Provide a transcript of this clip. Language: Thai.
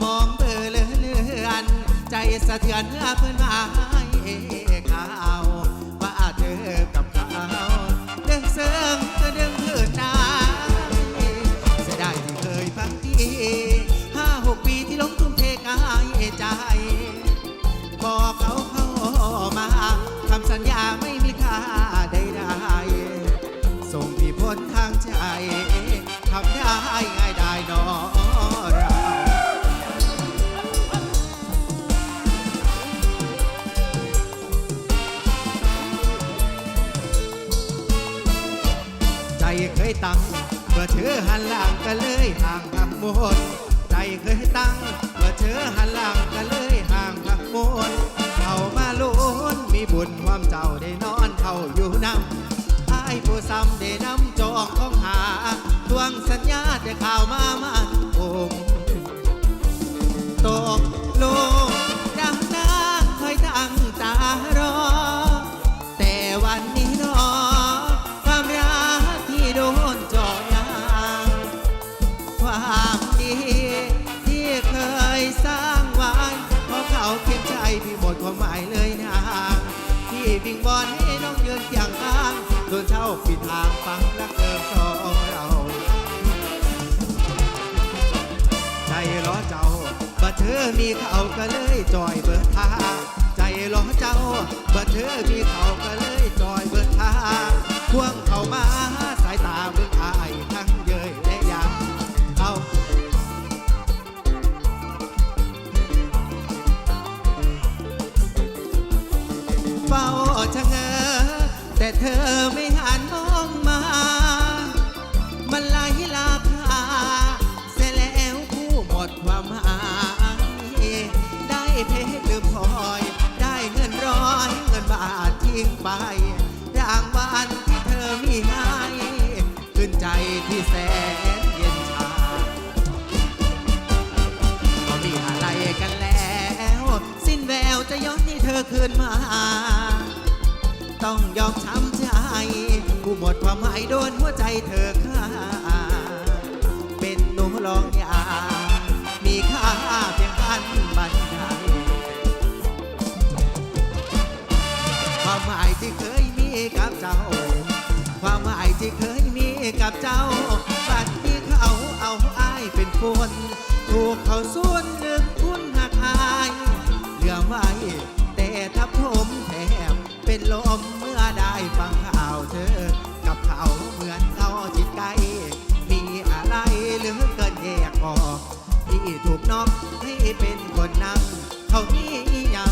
มองเบลอเลือนใจสะเทือนเมื่อเพื่อนมาให้ข่าว่าเธอกับเขาเรื่องเสริมก็เรื่องเพื่อนนายเสียดายที่เคยฟังทีห้าหกปีที่ลงทุ่มเทกายใจพอเขาเข้ามาคำสัญญาไม่มีค่าใดๆส่งพี่พ้นทางใจ เคยตั้งเมื่อเธอหันหลังก็เลยห่างหักมนใจเคยตั้งเมื่อเธอหันหลังก็เลยห่างหักมนเข้ามาลุ้นมีบุญความเจ้าได้นอนเข้าอยู่นำไอ้ผู้ซ้ำได้นำจองของหาทวงสัญญาได้ข่าวมามาามดีที่เคยสร้างไว้เพราะเขาเพียงใจพี่หมดความหมายเลยนางพี่วิ่งบอลให้น้องยืนเคียงข้างโดนเช่าปิดทางฟังรักเดิมสองเราใจล้อเจ้าบ่เธอมีเขาก็เลยจอยเบิดทางใจล้อเจ้าบ่เธอมีเขาก็เลย เธอไม่หันมองมา มันไหลลาคาเสียแล้วคู่หมดความหมายได้เพชรลืมพลอย ได้เงินร้อยเงินบาททิ้งไปรางวัลที่เธอมีให้ขึ้นใจที่แสนเย็นชาก็มีอะไรกันแล้ว สิ้นแววจะย้อนให้เธอคืนมา ต้องยอมช้ำใจผู้หมดความหมายโดนหัวใจเธอฆ่าเป็นหนูลองยา มีค่าเพียงพันบันไดความหมายที่เคยมีกับเจ้า ความหมายที่เคยมีกับเจ้าบัดนี้เขาเอาอ้ายเป็นคนถูกเขาส่วน ลมเมื่อได้ฟังข่าวเธอ กับเขาเหมือนเขาจิตใกลมีอะไรหรือเกินแยกออก ที่ถูกนอกให้เป็นคนนั่งเขามีอยัง